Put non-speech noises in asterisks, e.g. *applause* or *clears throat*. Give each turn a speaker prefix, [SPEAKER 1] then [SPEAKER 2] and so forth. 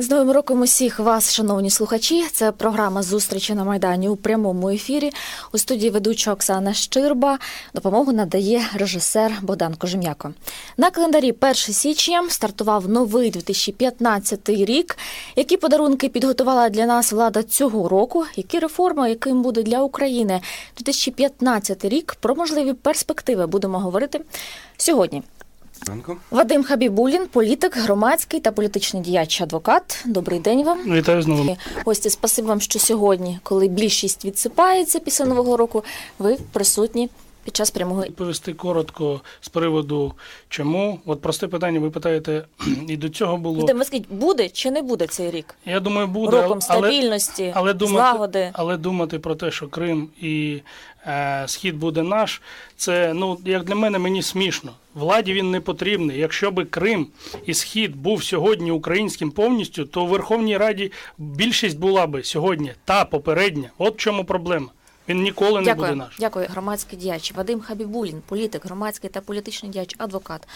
[SPEAKER 1] З новим роком усіх вас, шановні слухачі. Це програма зустрічі на майдані у прямому ефірі. У студії ведуча Оксана Щирба. Допомогу надає режисер Богдан Кожем'яко. На календарі 1 січня стартував новий 2015 рік. Які подарунки підготувала для нас влада цього року? Які реформи, яким буде для України 2015 рік? Про можливі перспективи будемо говорити сьогодні.
[SPEAKER 2] Ранку.
[SPEAKER 1] Вадим Хабібулін, політик, громадський та політичний діяч, адвокат. Добрий день вам.
[SPEAKER 3] Вітаю знову.
[SPEAKER 1] Гості, спасибі вам, що сьогодні, коли більшість відсипається після нового року, ви присутні під час прямого
[SPEAKER 3] Відповісти коротко з приводу чому. От просте питання ви питаєте, *clears throat* і до цього було.
[SPEAKER 1] Вадим, ви скажіть, буде чи не буде цей рік?
[SPEAKER 3] Я думаю, буде
[SPEAKER 1] Роком
[SPEAKER 3] але,
[SPEAKER 1] стабільності,
[SPEAKER 3] але думати,
[SPEAKER 1] злагоди.
[SPEAKER 3] але думати про те, що Крим і е, Схід буде наш, це ну як для мене мені смішно. Владі він не потрібний. Якщо би Крим і Схід був сьогодні українським повністю, то у Верховній Раді більшість була би сьогодні та попередня. От в чому проблема. Він ніколи не буде наш.
[SPEAKER 1] дякую. Громадський діяч Вадим Хабібулін, політик, громадський та політичний діяч, адвокат.